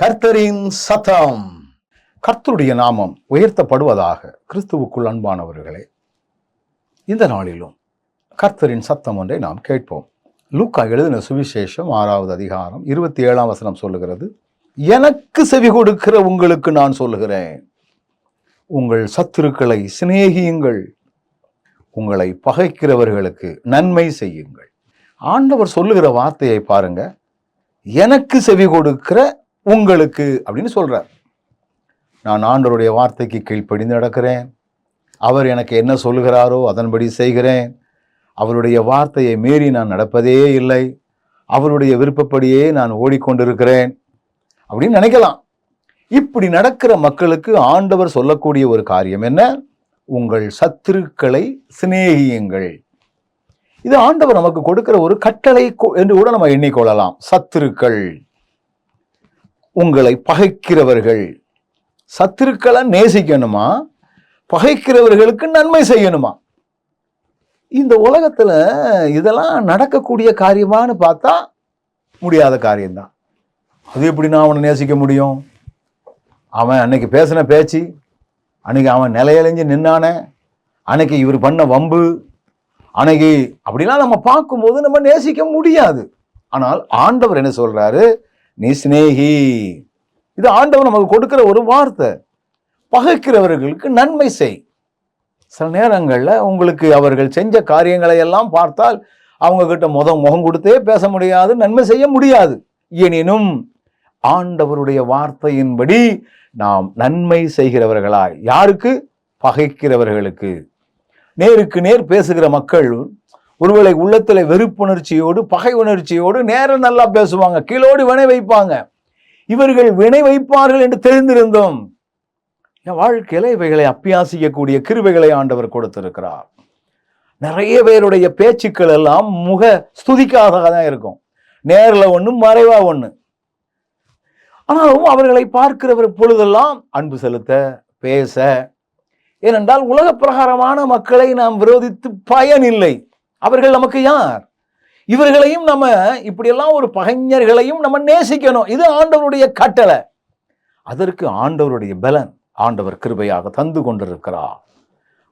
கர்த்தரின் சத்தம். கர்த்தருடைய நாமம் உயர்த்தப்படுவதாக கிறிஸ்துவுக்குள் அன்பானவர்களே இந்த நாளிலும் கர்த்தரின் சத்தம் ஒன்றை நாம் கேட்போம். லூக்கா எழுதின சுவிசேஷம் ஆறாவது அதிகாரம் இருபத்தி ஏழாம் வசனம் சொல்லுகிறது எனக்கு செவி கொடுக்கிற உங்களுக்கு நான் சொல்லுகிறேன். உங்கள் சத்துருக்களை சிநேகியுங்கள். உங்களை பகைக்கிறவர்களுக்கு நன்மை செய்யுங்கள். ஆண்டவர் சொல்லுகிற வார்த்தையை பாருங்க எனக்கு செவி கொடுக்கிற உங்களுக்கு அப்படின்னு சொல்கிறார் நான் ஆண்டவருடைய வார்த்தைக்கு கீழ்ப்படிந்து நடக்கிறேன். அவர் எனக்கு என்ன சொல்லுகிறாரோ அதன்படி செய்கிறேன். அவருடைய வார்த்தையை மீறி நான் நடப்பதே இல்லை. அவருடைய விருப்பப்படியே நான் ஓடிக்கொண்டிருக்கிறேன். அப்படின்னு நினைக்கலாம். இப்படி நடக்கிற மக்களுக்கு ஆண்டவர் சொல்லக்கூடிய ஒரு காரியம் என்ன? உங்கள் சத்துருக்களை சிநேகியுங்கள். இது ஆண்டவர் நமக்கு கொடுக்கிற ஒரு கட்டளை என்று கூட நம்ம எண்ணிக்கொள்ளலாம். சத்துருக்கள். உங்களை பகைக்கிறவர்கள். சத்துருக்களை நேசிக்கணுமா? பகைக்கிறவர்களுக்கு நன்மை செய்யணுமா? இந்த உலகத்தில் இதெல்லாம் நடக்கக்கூடிய காரியமான்னு பார்த்தா முடியாத காரியம்தான். அது எப்படி நான் அவனை நேசிக்க முடியும்? அவன் அன்னைக்கு பேசின பேச்சு அன்னைக்கு அவன் நிலையழிஞ்சு நின்னானே அன்னைக்கு இவர் பண்ண வம்பு அன்னைக்கு அப்படிலாம் நம்ம பார்க்கும்போது நம்ம நேசிக்க முடியாது. ஆனால் ஆண்டவர் என்ன சொல்கிறாரு நீ சிநேகி. இது ஆண்டவர் நமக்கு கொடுக்கிற ஒரு வார்த்தை. பகைக்கிறவர்களுக்கு நன்மை செய். சில நேரங்களில் உங்களுக்கு அவர்கள் செஞ்ச காரியங்களை எல்லாம் பார்த்தால் அவங்க கிட்ட முத முகம் கொடுத்தே பேச முடியாது நன்மை செய்ய முடியாது. எனினும் ஆண்டவருடைய வார்த்தையின்படி நாம் நன்மை செய்கிறவர்களாய். யாருக்கு? பகைக்கிறவர்களுக்கு. நேருக்கு நேர் பேசுகிற மக்கள் ஒருவேளை உள்ளத்தில் வெறுப்புணர்ச்சியோடு பகை உணர்ச்சியோடு நேரம் நல்லா பேசுவாங்க. கீழோடு வினை வைப்பாங்க. இவர்கள் வினை வைப்பார்கள் என்று தெரிந்திருந்தோம் என் வாழ்க்கையில் இவைகளை அப்பியாசிக்கக்கூடிய கிருவைகளை ஆண்டவர் கொடுத்திருக்கிறார். நிறைய பேருடைய பேச்சுக்கள் எல்லாம் முக ஸ்துதிக்காக தான் இருக்கும். நேரில் ஒன்று மறைவா ஒன்று ஆனாலும் அவர்களை பார்க்கிறவர் பொழுதெல்லாம் அன்பு செலுத்த பேச. ஏனென்றால் உலக பிரகாரமான மக்களை நாம் விரோதித்து பயனில்லை. அவர்கள் நமக்கு யார்? இவர்களையும் நம்ம இப்படியெல்லாம் ஒரு பகைஞர்களையும் நம்ம நேசிக்கணும். இது ஆண்டவருடைய கட்டளை. அதற்கு ஆண்டவருடைய பலன் ஆண்டவர் கிருபையாக தந்து கொண்டிருக்கிறார்.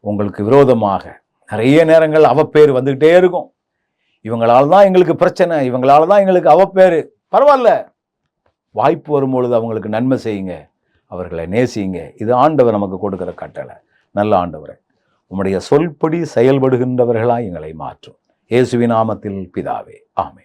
உங்களுக்கு விரோதமாக நிறைய நேரங்கள் அவப்பேர் வந்துக்கிட்டே இருக்கும். இவங்களால தான் எங்களுக்கு பிரச்சனை இவங்களால தான் எங்களுக்கு அவப்பேர் பரவாயில்ல. வாய்ப்பு வரும்பொழுது அவங்களுக்கு நன்மை செய்யுங்க. அவர்களை நேசிங்க. இது ஆண்டவர் நமக்கு கொடுக்குற கட்டளை. நல்ல ஆண்டவரை. உம்முடைய சொல்படி செயல்படுகின்றவர்களாய் எங்களை மாற்றும். இயேசுவின் நாமத்தில் பிதாவே ஆமே